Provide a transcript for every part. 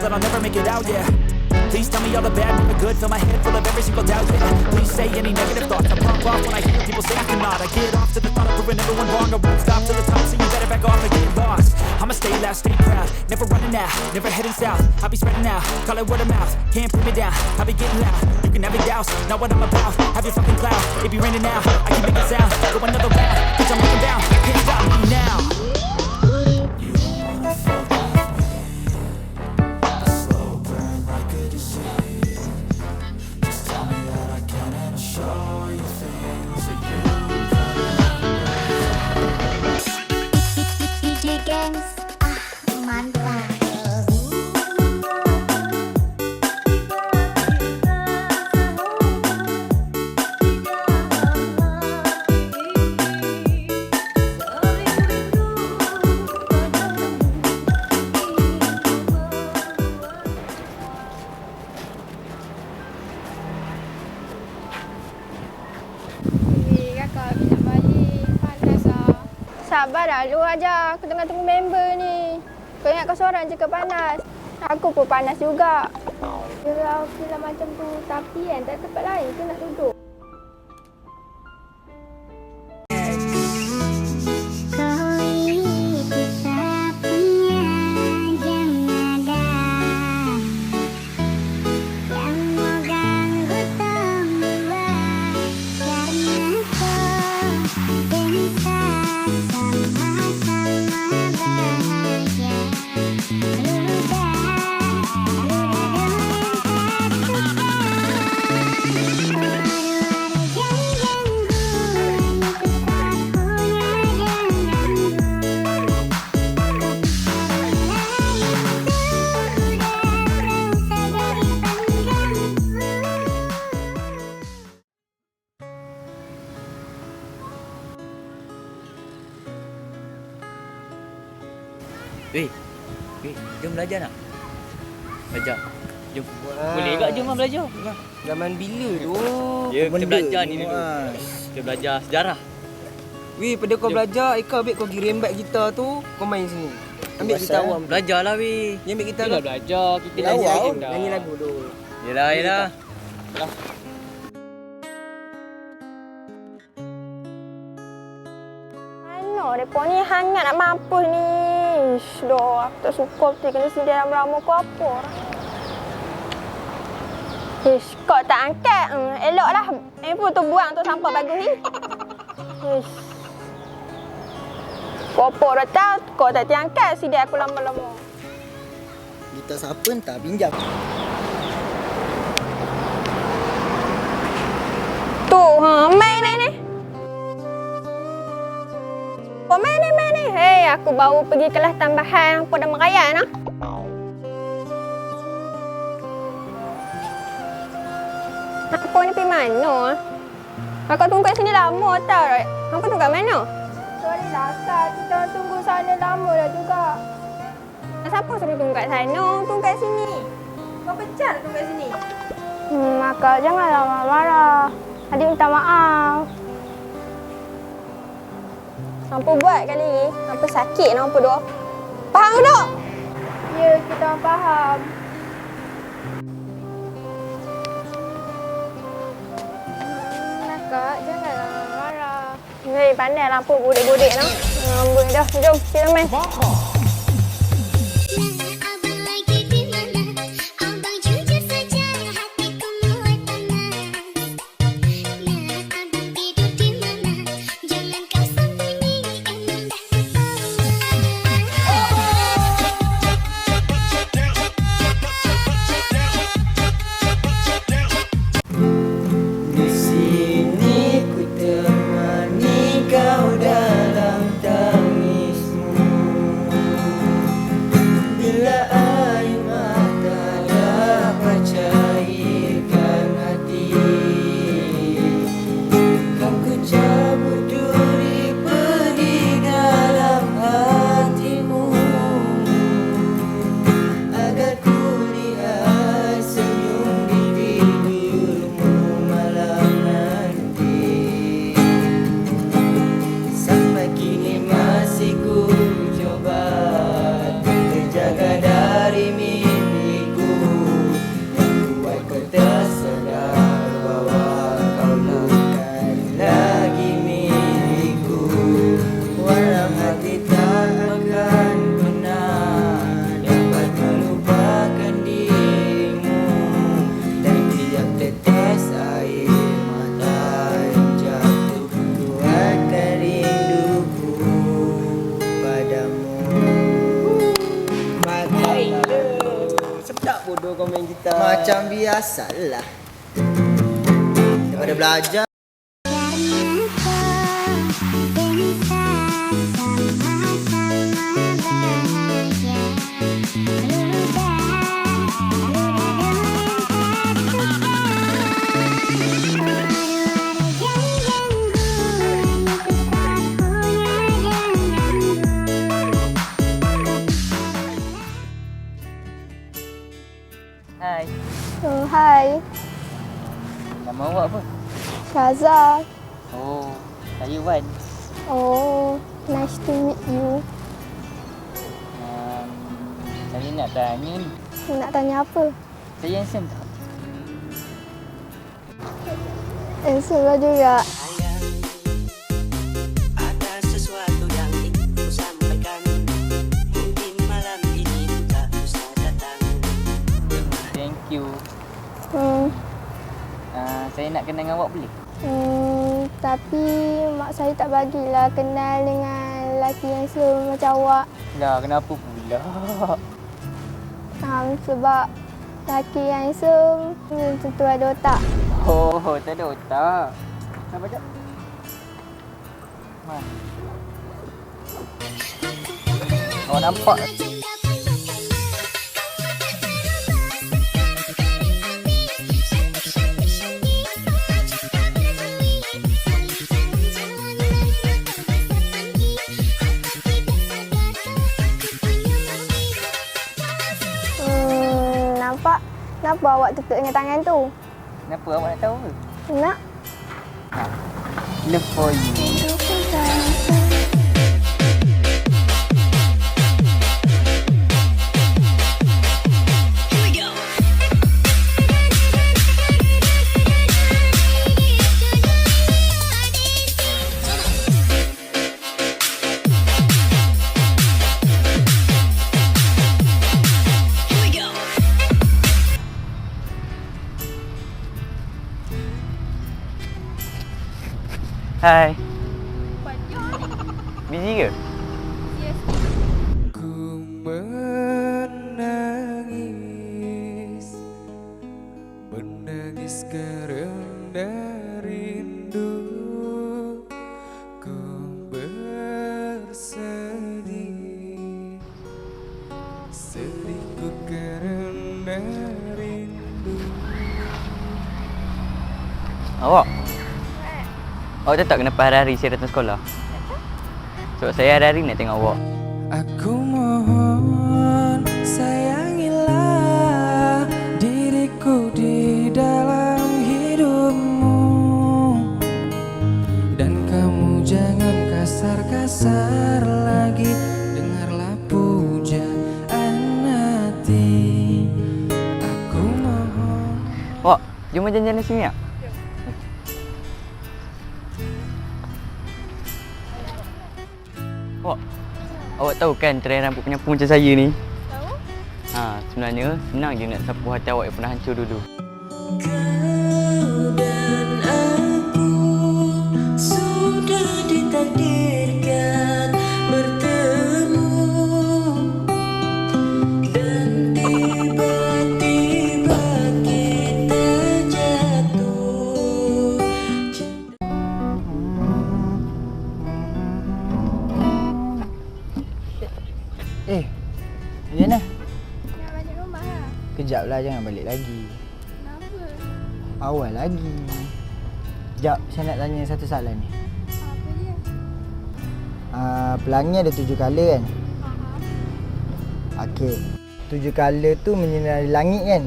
that I'll never make it out, yeah. Please tell me all the bad, the good. Fill my head full of every single doubt, yeah. Please say any negative thoughts I pop off when I hear people say I cannot I get off to the thought of proving everyone wrong. I won't stop to the top, so you better back off and get lost. I'ma stay loud, stay proud. Never running out, never heading south. I'll be spreading out, call it word of mouth. Can't put me down, I'll be getting loud. You can it douse, not what I'm about. Have your fucking cloud, it be raining now I make it sound, go another round. Bitch, I'm looking down, can't stop me now Sabar dah, lu aja. Aku tengah tunggu member ni. Kau ingat kau seorang je ke panas? Aku pun panas juga. Kalau film macam tu, tapi kan tak tempat lain tu nak duduk. Belajar? Zaman bila tu? Ya, kita Benda belajar ni ni, dulu. Kita belajar sejarah. Weh, pada kau Jom. belajar, Eka ambil kau pergi rembat gitar tu, kau main sini. Ambil gitar awam. Belajarlah weh. Dia ambil gitar Kita kau. dah belajar, kita belajar je dah. Nyanyi lagu tu. Yelah, yelah. Mana mereka ni hangat nak mampus ni. Ish, doh, aku tak suka betul kena sini dalam lama kau apa orang. Ish, kau tak angkat. Hmm, eloklah. Pun tu buang tu sampah bagus ni. Ish. Kau apa dah tahu, kau tak tiangkat sini aku lama-lama. Gitar siapa entah pinjam. Tu, ha, main ni ni. Kau main ni, main ni. Hei, aku baru pergi kelas tambahan pada merayat nah. Aku ni mana? Aku tunggu kat sini lama tau. Aku tunggu kat mana? Sorry lah, Kak. Kita tunggu sana lama dah juga. Siapa suruh tunggu kat sana? Tunggu kat sini. Kau pecat tunggu kat sini? Hmm, Maka janganlah marah-marah. Adik minta maaf. Apa buat kali ni? Apa sakit apa doh? Faham tak? Ya, kita faham. Marah. Hei, pandai lampu budik-budik no. Amboi dah, jom kita main. Abang kau main gitar Macam biasalah. Daripada belajar Hai. Oh, hai. Nama awak apa? Shazah. Oh, saya Wan. Oh, nice to meet you. Um, saya nak tanya ni. Nak tanya apa? Saya handsome tak? Eh, suruh juga. You. Hmm, Uh, saya nak kenal dengan awak boleh? hmm, tapi mak saya tak bagilah kenal dengan lelaki yang slow macam awak. Lah, kenapa pula? Um, sebab lelaki yang handsome belum tentu ada otak. Oh, tak ada otak. Apa tak? Mana? Awak nampak? Kenapa awak tutup dengan tangan tu? Kenapa awak nak tahu? Nak? Love for you. Hai. Busy ke? Ku menangis Menangis kerana rindu Ku bersedih Sedihku kerana rindu Awak? Awak tahu tak kenapa hari-hari saya datang sekolah? Sebab saya hari-hari nak tengok awak. Aku mohon sayangilah diriku di dalam hidupmu Dan kamu jangan kasar-kasar lagi Dengarlah pujaan hati Aku mohon Awak, jom jalan-jalan sini tak? Tahu kan trend rambut penyapu macam saya ni? Tahu? Ha, sebenarnya senang je nak sapu hati awak yang pernah hancur dulu. Kau dan lah, jangan balik lagi. Kenapa? Awal lagi. Sekejap, saya nak tanya satu soalan ni. Apa dia? Uh, pelangi ada tujuh color kan? Okey. Tujuh color tu menyinari langit kan?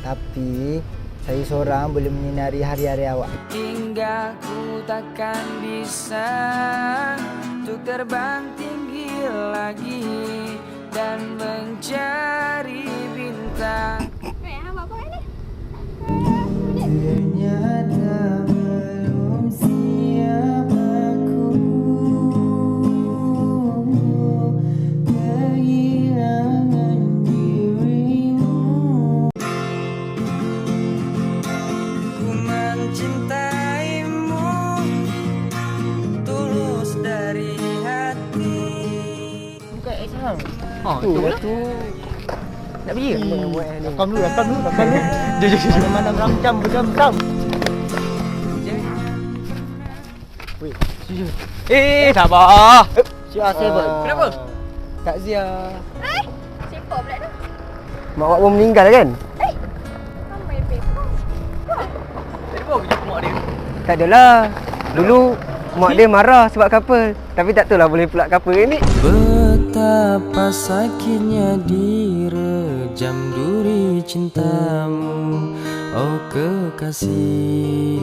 Tapi saya seorang boleh menyinari hari-hari awak. Hingga ku takkan bisa Untuk terbang tinggi lagi Dan mencari Ternyata Rakam dulu, rakam dulu, rakam dulu. Mana-mana ramcam, berjam-jam. Eh, sabar. Si Asal pun. Kenapa? Tak Zia. Sipok pula tu. Mak awak pun meninggal kan? Ramai pekong. Tadi bawa kerja mak dia. Tak adalah. Dulu mak dia marah sebab couple. Tapi tak tahulah boleh pula couple ni. Betapa sakitnya direjam duri cintamu Oh kekasih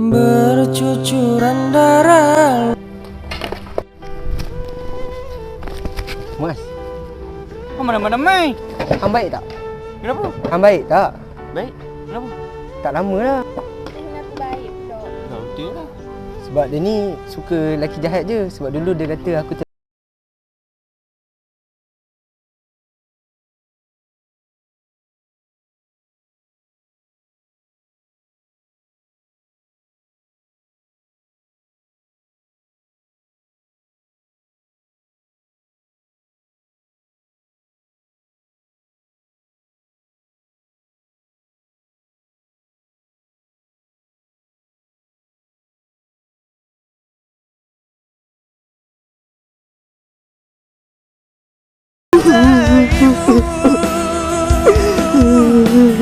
Bercucuran darah Mas, Oh, mana-mana mai. hang baik tak? Kenapa? Hang baik tak? Baik. Kenapa? Tak lama lah. Kenapa baik pula? Dah betul lah. Sebab dia ni suka lelaki jahat je. Sebab dulu dia kata aku ter-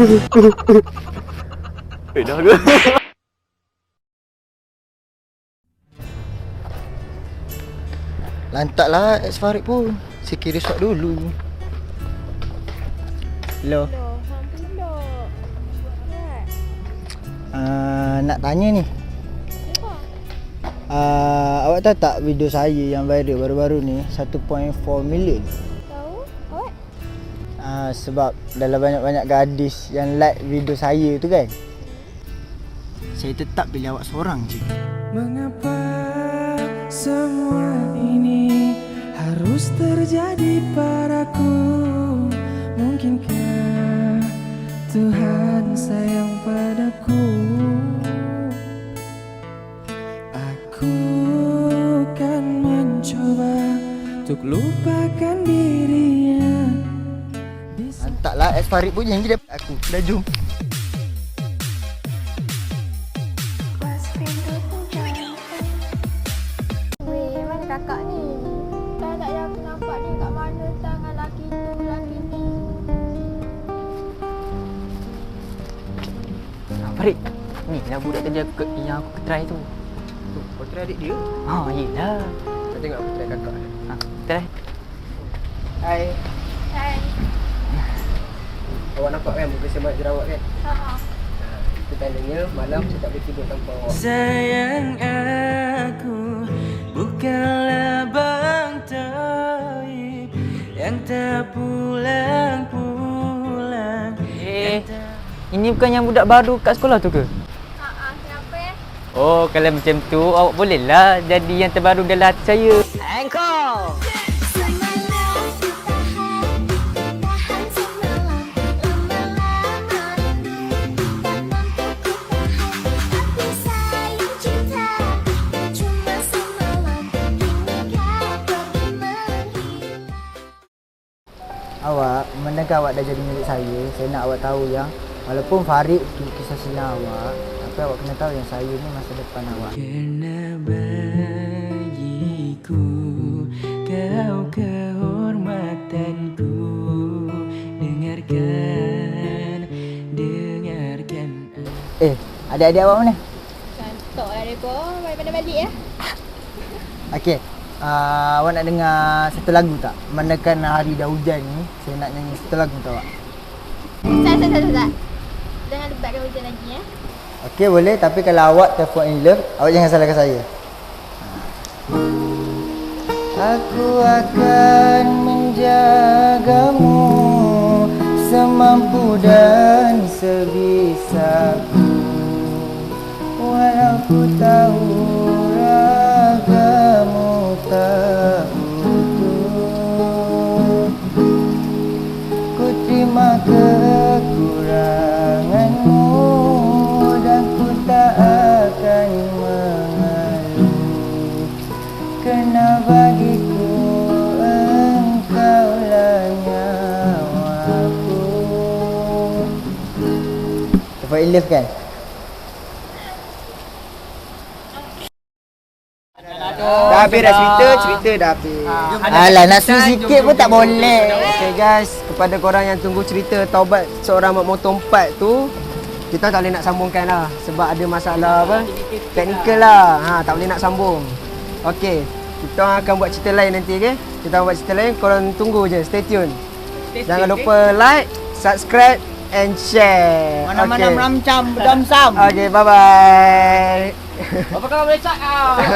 Eh, dah ke? Lantaklah ex Farid pun. Sikit risau dulu. Hello. Buat. Uh, nak tanya ni. Uh, awak tahu tak video saya yang viral baru-baru ni 1.4 million? Uh, sebab dalam banyak-banyak gadis yang like video saya tu kan. Saya tetap pilih awak seorang je. Mengapa semua ini harus terjadi padaku Mungkinkah Tuhan sayang padaku Aku kan mencoba Untuk lupakan dirinya Lantaklah ex Farid pun janji dapat aku. Dah jom. Weh, mana kakak ni? Tak nak yang aku nampak ni kat mana tangan laki tu, laki ni. Farid. Ni lah budak aku ke, yang aku try tu. Kau try adik dia? Ha, yelah. Kau tengok aku try kakak. Ha, try. Hai. Awak nampak kan muka saya banyak jerawat kan? Ha. Itu tandanya malam saya tak boleh tidur tanpa awak. Sayang aku bukanlah bang taib yang tak pulang-pulang. Eh, ini bukan yang budak baru kat sekolah tu ke? Kenapa? Oh, kalau macam tu, awak bolehlah jadi yang terbaru dalam hati saya. Semalam Awak, mendengar awak dah jadi milik saya, saya nak awak tahu yang walaupun Farid tu kisah silam awak, tapi awak kena tahu yang saya ni masa depan awak. Kena bagiku kau kehormatanku Dengarkan, dengarkan Eh, adik-adik awak mana? Cantik lah mereka. Balik balik ya. Okey. Uh, awak nak dengar satu lagu tak? Mandakan hari dah hujan ni, saya nak nyanyi satu lagu tak awak? Sat, sat, sat, sat. Jangan lebatkan hujan lagi ya. Okey boleh, tapi kalau awak telefon in love, awak jangan salahkan saya. Aku akan menjagamu semampu dan sebisaku Walau ku tahu love kan? Dah habis dah cerita, cerita dah habis. Alah, nak suit sikit pun tak boleh. Okay guys, kepada korang yang tunggu cerita taubat seorang mak motor empat tu, kita tak boleh nak sambungkan lah sebab ada masalah apa? Teknikal lah. Ha, tak boleh nak sambung. Okay, kita akan buat cerita lain nanti okay? Kita akan buat cerita lain, korang tunggu je, stay tune. Jangan lupa like, subscribe and share. Mana-mana okay. meramcam, dam-sam. Okay, bye bye. Apa kau boleh cakap?